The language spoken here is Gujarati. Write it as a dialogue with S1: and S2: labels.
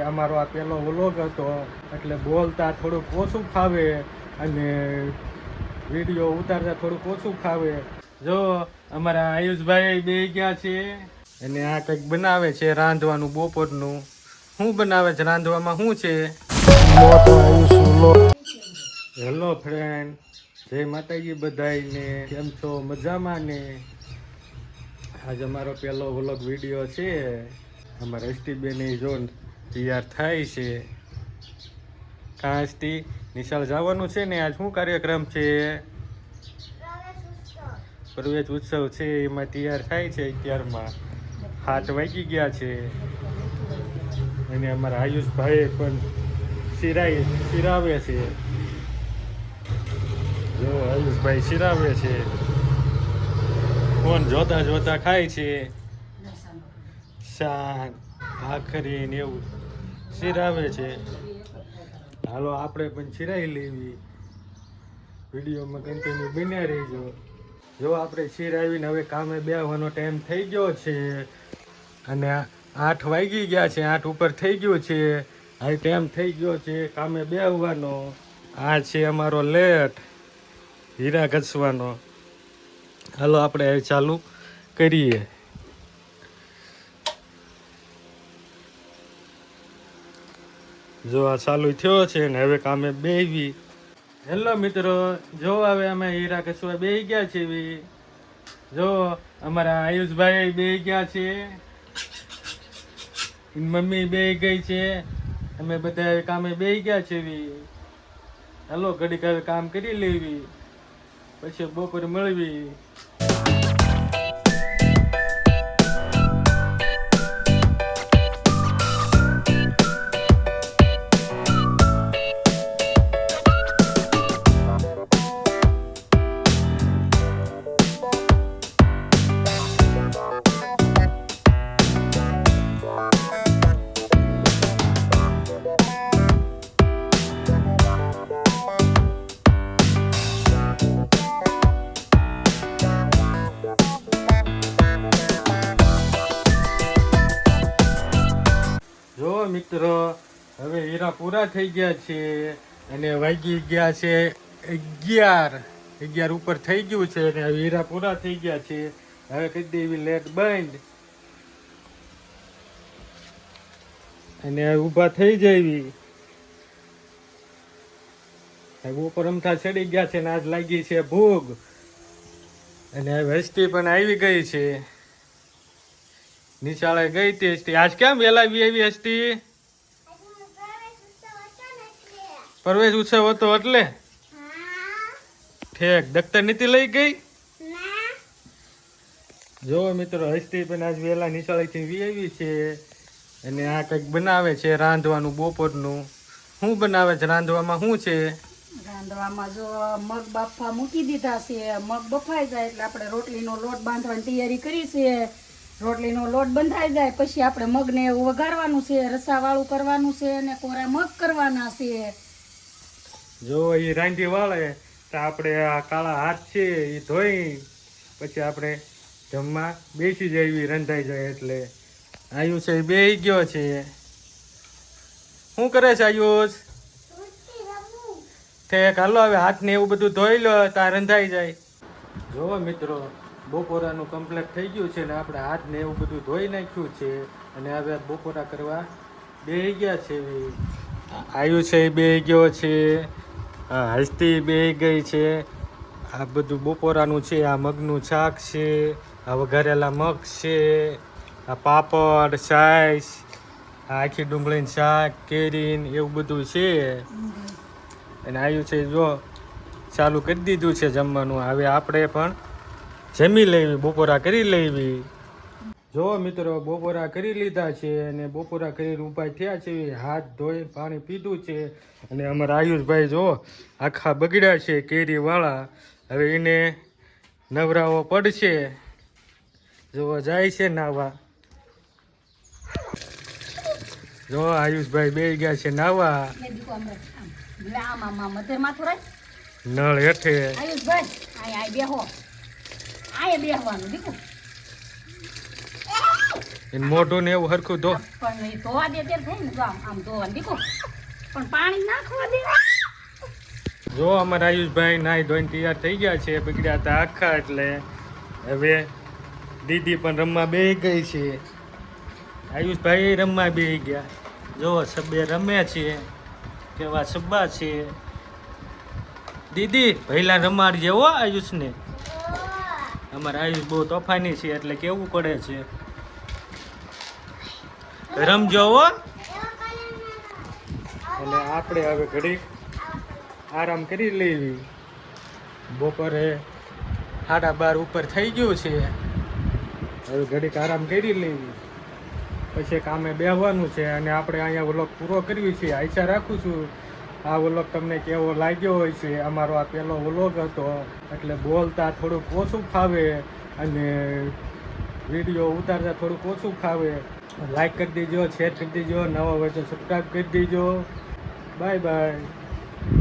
S1: અમારો આ પહેલો વ્લોગ હતો, એટલે બોલતા થોડુંક ઓછું ફાવે અને વીડિયો ઉતારતા થોડુંક ઓછું ફાવે. જો, અમારા આયુષભાઈ બે ગયા છે. અને આ કંઈક બનાવે છે રાંધવાનું બપોરનું. શું બનાવે છે? રાંધવામાં શું છે? હેલો ફ્રેન્ડ, જય માતાજી બધાને કેમ છો? મજામાં ને? આજ અમારો પહેલો વ્લોગ વીડિયો છે. અમારા એસટી બેને જો તૈયાર થાય છે. કાં નિશાળ જવાનું છે ને, આજ શું કાર્યક્રમ છે? પ્રવેશ ઉત્સવ છે, એમાં તૈયાર થાય છે અત્યારમાં. હાથ વાગી ગયા છે. અને અમારા આયુષભાઈ પણ સિરાય સિરાવે છે. જો આયુષભાઈ સિરાવે છે. ફોન જોતા જોતા ખાય છે? શાક, ભાખરી ને એવું. સિરાવે છે. હાલો, આપણે પણ શિરાઈ લેવી. વિડીયોમાં કન્ટિન્યુ બન્યા રહીજો. જો આપણે સિરાવીને હવે કામે બેસવાનો ટાઈમ થઈ ગયો છે, અને આઠ વાગી ગયા છે, આઠ ઉપર થઈ ગયું છે, હવે ટાઈમ થઈ ગયો છે કામે બેસવાનો આ છે અમારો લેટ હીરા ઘસવાનો. હાલો, આપણે ચાલુ કરીએ. જો આ ચાલુ થયો છે ને હવે કામે બેહવી હેલો મિત્રો, જો હવે અમે હીરા કસવા બેહી ગયા છે. જો અમારા આયુષભાઈ બે ગયા છે. મમ્મી બે ગઈ છે. અમે બધા કામે બે ગયા છે હાલો, ઘડીક હવે કામ કરી લેવી. પછી બપોરે મળવી. જો મિત્રો, હવે હીરા પૂરા થઈ ગયા છે અને વાગી ગયા છે અગિયાર. અગિયાર ઉપર થઈ ગયું છે અને હવે હીરા પૂરા થઈ ગયા છે. હવે કરી દેવી લેટ બંધ. અને ઊભા થઈ જવી ઉપર અમથા ચડી ગયા છે ને આજ લાગી છે ભૂગ. અને હવે હસ્તી પણ આવી ગઈ છે. નિશાળે ગઈ હતી હસ્તી આજ કેમ વેલા આવી હસ્તી પ્રવેશ ઉત્સવ હતો એટલે? ઠેક. દફતર નીતિ લઈ ગઈ? જો મિત્રો હસ્તી પણ આજ વેલા નિશાળેથી વી આવી છે. અને આ કંઈક બનાવે છે રાંધવાનું બપોરનું. શું બનાવે છે? રાંધવામાં શું છે?
S2: રાંધવામાં જો મગ બાફવા મૂકી દીધા છે. મગ બફાઈ જાય એટલે આપણે રોટલીનો લોટ બાંધવાની તૈયારી કરી છે. રોટલીનો લોટ બંધાઈ જાય, પછી આપણે મગને એવું વઘારવાનું છે, રસાવાળું કરવાનું છે અને કોરા મગ કરવાના છે.
S1: જો એ રાંધી વાળે, તો આપણે આ કાળા હાથ છે એ ધોઈ, પછી આપણે જમવા બેસી જાય રંધાઈ જાય એટલે. આયુષ એ બેસી ગયો છે. શું કરે છે આયુષ? તે હાલો, હવે હાથને એવું બધું ધોઈ લો ત્યાં રંધાઈ જાય. જો મિત્રો બપોરાનું કમ્પ્લીટ થઈ ગયું છે ને આપણે હાથને એવું બધું ધોઈ નાખ્યું છે અને હવે બપોરા કરવા બે ગયા છે. આયુ છે બે ગયો છે. આ હસ્તી બે ગઈ છે. આ બધું બપોરાનું છે આ મગનું શાક છે આ વઘારેલા મગ છે આ પાપડ સાઈસ આ આખી ડુંગળીની શાક કેરીન એવું બધું છે. અને આવ્યું છે જો ચાલુ કરી દીધું છે જમવાનું. હવે આપણે પણ જમી લેવી બપોરા કરી લેવી. જો મિત્રો બપોરા કરી લીધા છે અને બપોરા કરીને ઊભા થયા છે હાથ ધોઈ પાણી પીધું છે અને અમારા આયુષભાઈ જો આખા બગડ્યા છે કેરીવાળા. હવે એને નવરાવો પડશે. જો જાય છે નાવા. જો આયુષભાઈ બે ગયા છે નાવા. નળ હેઠે.
S2: આયુષભાઈ બેહો. આય બેહવાનું દીકુ.
S1: એને મોઢું ને એવું હરખું ધો.
S2: પણ એ ધોવા દે ત્યારે ને આમ આમ ધોવાનું દીકુ. પણ પાણી નાખવા દે.
S1: જો અમારા આયુષભાઈ નાઈ ધોઈને તૈયાર થઈ ગયા છે બગડ્યા હતા આખા એટલે. હવે દીદી પણ રમવા બેહી ગઈ છે. આયુષભાઈ રમવા બેહી ગયા. જો સબે રમે છે કેવા સબ્બા છે. દીદી પહેલાં રમાડજે હો આયુષને. અમારા આયુષ બહુ તોફાની છે, એટલે કેવું પડે છે? રમજો હો. એટલે આપણે હવે ઘડીક આરામ કરી લેવી બપોરે સાડા બાર ઉપર થઈ ગયું છે. હવે ઘડીક આરામ કરી લેવી પછી કામે બેહવાનું છે, અને આપણે અહીંયા વ્લોગ પૂરો કર્યું છે. આશા રાખું છું આ વ્લોગ તમને કેવો લાગ્યો હોય છે? અમારો આ પહેલો વ્લોગ હતો. એટલે બોલતા થોડુંક ઓછું ફાવે અને વીડિયો ઉતારતા થોડુંક ઓછું ફાવે. લાઈક કરી દેજો શેર કરી દેજો, નવા હોય તો સબસ્ક્રાઈબ કરી દેજો. Bye bye